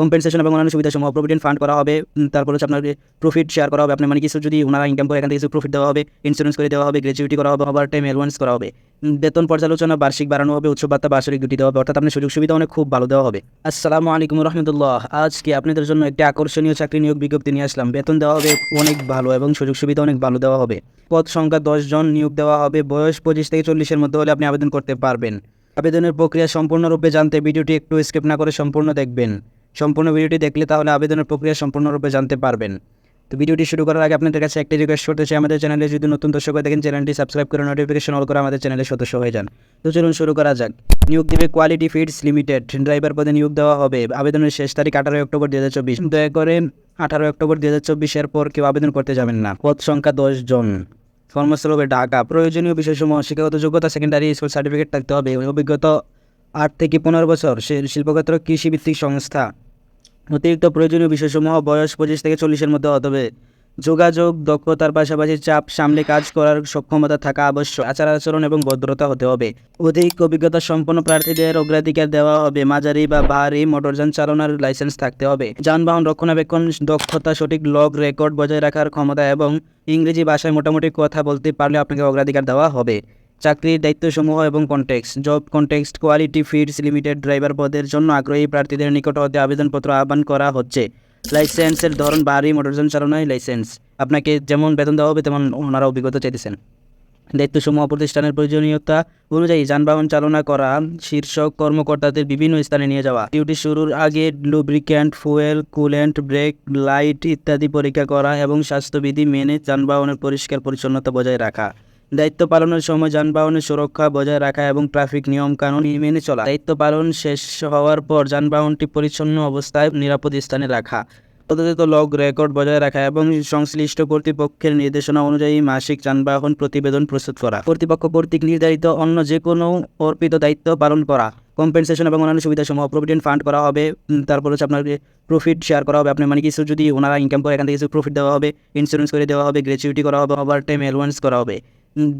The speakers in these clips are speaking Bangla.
কম্পেনসেশন এবং অন্যান্য সুবিধা সমূহ প্রভিডেন্ট ফান্ড করা হবে তারপর হচ্ছে আপনার প্রফিট শেয়ার করা হবে, আপনার মানে কিছু যদি ওনারা ইনকাম করে, এখান থেকে কিছু প্রফিট দেওয়া হবে ইন্স্যুরেন্স করে দেওয়া হবে গ্র্যাচুইটি করা হবে ওভার টাইম অ্যালওয়ান্স করা হবে বেতন পর্যালোচনা, বার্ষিক বাড়ানো হবে, উৎসব ভাত্তা বার্ষিক দুটি দেওয়া হবে, অর্থাৎ আপনার সুযোগ সুবিধা অনেক খুব ভালো দেওয়া হবে। আসসালামু আলাইকুম রহমতুল্লাহ। আজকে আপনাদের জন্য একটি আকর্ষণীয় চাকরি নিয়োগ বিজ্ঞপ্তি নিয়ে আসলাম। বেতন দেওয়া হবে অনেক ভালো এবং সুযোগ সুবিধা অনেক ভালো দেওয়া হবে। পদ সংখ্যা জন নিয়োগ দেওয়া হবে, বয়স পঁচিশ থেকে চল্লিশের মধ্যে হলে আপনি আবেদন করতে পারবেন। আবেদনের প্রক্রিয়া সম্পূর্ণরূপে জানতে ভিডিওটি একটু স্কিপ না করে সম্পূর্ণ দেখবেন। সম্পূর্ণ ভিডিওটি দেখলে তাহলে আবেদনের প্রক্রিয়া সম্পূর্ণরূপে জানতে পারবেন। তো ভিডিওটি শুরু করার আগে আপনাদের কাছে একটি রিকোয়েস্ট করতে চাই। আমাদের চ্যানেলে যদি নতুন দর্শক হয়ে দেখেন চ্যানেলটি সাবস্ক্রাইব করে নোটিফিকেশন অল করে আমাদের চ্যানেলে সদস্য হয়ে যান। তো চলুন শুরু করা যাক। নিয়োগ দেবে কোয়ালিটি ফিডস লিমিটেড ড্রাইভার পদে নিয়োগ দেওয়া হবে। আবেদনের শেষ তারিখ আঠারোই অক্টোবর দু হাজার চব্বিশ। দয়া করে আঠারোই অক্টোবর দু হাজার চব্বিশের পর কেউ আবেদন করতে যাবেন না। পদ সংখ্যা দশ জন। কর্মস্থল হবে ঢাকা। প্রয়োজনীয় বিষয়সমূহ শিক্ষাগত যোগ্যতা সেকেন্ডারি স্কুল সার্টিফিকেট থাকতে হবে। অভিজ্ঞতা আট থেকে পনেরো বছর। শিল্পক্ষেত্র কৃষিভিত্তিক সংস্থা। অতিরিক্ত প্রয়োজনীয় বিষয়সমূহ বয়স পঁচিশ থেকে চল্লিশের মধ্যে হতে হবে। যোগাযোগ, দক্ষতার পাশাপাশি চাপ সামলে কাজ করার সক্ষমতা থাকা আবশ্যক। আচার আচরণ এবং ভদ্রতা হতে হবে। অধিক অভিজ্ঞতা সম্পন্ন প্রার্থীদের অগ্রাধিকার দেওয়া হবে। মাঝারি বা ভারী মোটরযান চালানোর লাইসেন্স থাকতে হবে। যানবাহন রক্ষণাবেক্ষণ, দক্ষতা, সঠিক লগ রেকর্ড বজায় রাখার ক্ষমতা এবং ইংরেজি ভাষায় মোটামুটি কথা বলতে পারলে আপনাকে অগ্রাধিকার দেওয়া হবে। চাকরির দায়িত্বসমূহ এবং context job context quality feeds limited driver পদের জন্য আগ্রহী প্রার্থীদের নিকট হতে আবেদনপত্র আহ্বান করা হচ্ছে। লাইসেন্সের ধরন ভারী মোটরযান চালানোয় লাইসেন্স আপনাকে যেমন বেতন দেওয়া হবে, তেমন ওনারা অভিজ্ঞতা চাইতেছেন। দায়িত্বসমূহ প্রতিষ্ঠানের প্রয়োজনীয়তা অনুযায়ী যানবাহন চালনা করা, শীর্ষক কর্মকর্তাদের বিভিন্ন স্থানে নিয়ে যাওয়া, ডিউটি শুরুর আগে lubricant fuel coolant brake light ইত্যাদি পরীক্ষা করা এবং স্বাস্থ্যবিধি মেনে যানবাহনের পরিষ্কার পরিচ্ছন্নতা বজায় রাখা। দায়িত্ব পালনের সময় যানবাহনের সুরক্ষা বজায় রাখা এবং ট্রাফিক নিয়ম কানুন মেনে চলা। দায়িত্ব পালন শেষ হওয়ার পর যানবাহনটি পরিচ্ছন্ন অবস্থায় নিরাপদ স্থানে রাখা। তথাযথ লগ রেকর্ড বজায় রাখা এবং সংশ্লিষ্ট কর্তৃপক্ষের নির্দেশনা অনুযায়ী মাসিক যানবাহন প্রতিবেদন প্রস্তুত করা। কর্তৃপক্ষ কর্তৃক নির্ধারিত অন্য যে কোনো অর্পিত দায়িত্ব পালন করা। কম্পেনসেশন এবং অন্যান্য সুবিধাসমূহ প্রভিডেন্ট ফান্ড করা হবে, তারপর হচ্ছে আপনার প্রফিট শেয়ার করা হবে। আপনার মানে কিছু যদি ওনারা ইনকাম করে, এখান থেকে কিছু প্রফিট দেওয়া হবে ইন্স্যুরেন্স করে দেওয়া হবে গ্র্যাচুইটি করা হবে ওভার টাইম অ্যালওয়ান্স করা হবে।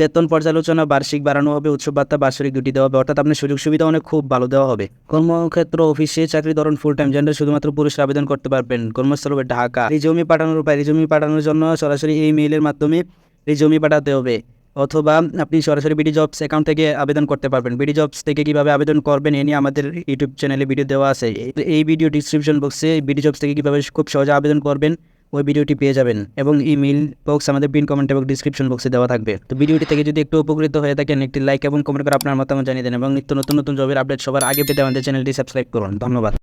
বেতন পর্যালোচনা, বার্ষিক বাড়ানো হবে, উৎসব ভাত্তা বার্ষিক দুটি দেওয়া হবে, অর্থাৎ আপনার সুযোগ সুবিধা অনেক খুব ভালো দেওয়া হবে। কর্মক্ষেত্র, অফিসে চাকরি ধরন ফুল টাইম জেন্ডার শুধুমাত্র পুরুষরা আবেদন করতে পারবেন। কর্মস্থল হবে ঢাকা। রিজমি পাঠানোর উপায়, রিজমি পাঠানোর জন্য সরাসরি এই মেইলের মাধ্যমে রিজমি পাঠাতে হবে। অথবা আপনি সরাসরি বিডি জবস অ্যাকাউন্ট থেকে আবেদন করতে পারবেন। বিডি জবস থেকে কীভাবে আবেদন করবেন, এ নিয়ে আমাদের ইউটিউব চ্যানেলে ভিডিও দেওয়া আছে। এই ভিডিও ডিসক্রিপশন বক্সে বিডি জবস থেকে কীভাবে খুব সহজে আবেদন করবেন ওই ভিডিওটি পেয়ে যাবেন এবং ইমেল বক্স আমাদের পিন কমেন্ট এবং ডিসক্রিপশন বক্সে দেওয়া থাকবে। তো ভিডিওটি থেকে যদি একটু উপকৃত হয়ে থাকেন, একটি লাইক এবং কমেন্ট করে আপনার মতামত জানিয়ে দেন এবং নিত্য নতুন নতুন জবের আপডেট সবার আগে পেতে আমাদের চ্যানেলটি সাবস্ক্রাইব করুন। ধন্যবাদ।